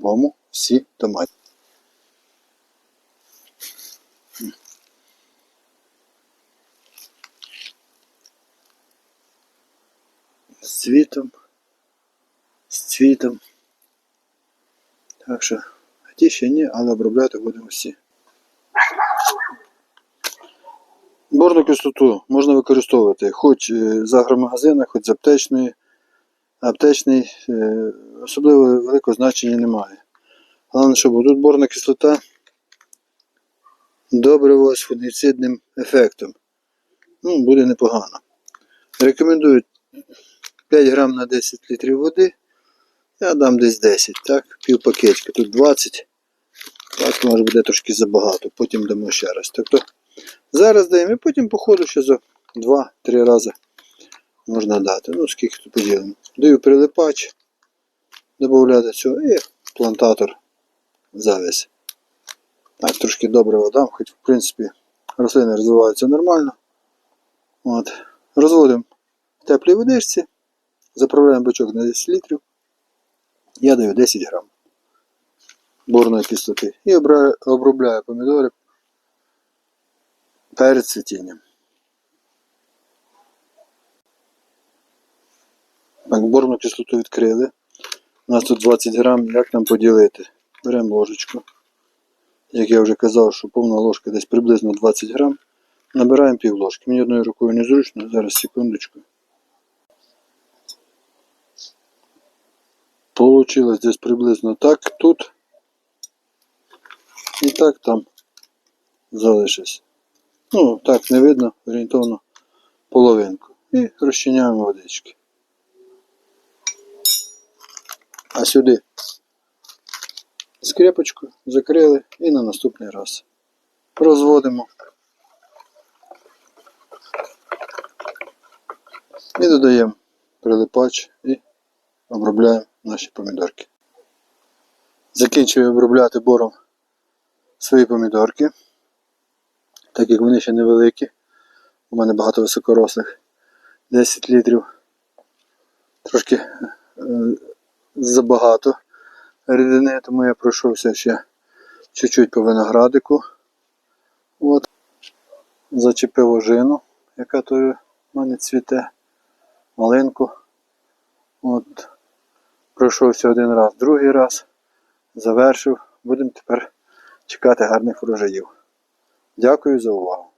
по-любому всі томати. З цвітом, з цвітом. Так що, ті ще ні, але обробляти будемо всі. Борну кислоту можна використовувати хоч е, з агромагазина, хоч з аптечної. Аптечний е, особливо великого значення немає. Головне, щоб тут борна кислота добриво з фунгіцидним ефектом. Ну, буде непогано. Рекомендую 5 грам на 10 літрів води. Я дам десь 10, так? Пів пакетика. Тут 20. Так, може буде трошки забагато. Потім дамо ще раз. Тобто зараз даємо і потім по ходу ще за 2-3 рази можна дати. Ну, скільки тут поділимо. Даю прилипач, додати цього і плантатор завязь. Так, трошки добре вода, хоч в принципі рослини розвиваються нормально. От. Розводимо в теплій водичці, заправляємо бачок на 10 літрів. Я даю 10 грам борної кислоти і обробляю помідори перед цвітінням. Борну кислоту відкрили. У нас тут 20 грам, як нам поділити? Беремо ложечку. Як я вже казав, що повна ложка десь приблизно 20 грам. Набираємо пів ложки. Мені одною рукою незручно, зараз секундочку. Получилось десь приблизно так тут. І так там залишиться. Ну, так не видно, орієнтовно половинку. І розчиняємо водички. А сюди скрепочку закрили і на наступний раз розводимо. І додаємо прилипач і обробляємо наші помідорки. Закінчую обробляти бором свої помідорки, так як вони ще невеликі. У мене багато високорослих 10 літрів. Трошки е, забагато рідини, тому я пройшовся ще чуть-чуть по виноградику. От. Зачепив ожину, яка то в мене цвіте, малинку. От. Пройшовся один раз, другий раз, завершив. Будемо тепер чекати гарних врожаїв. Дякую за увагу.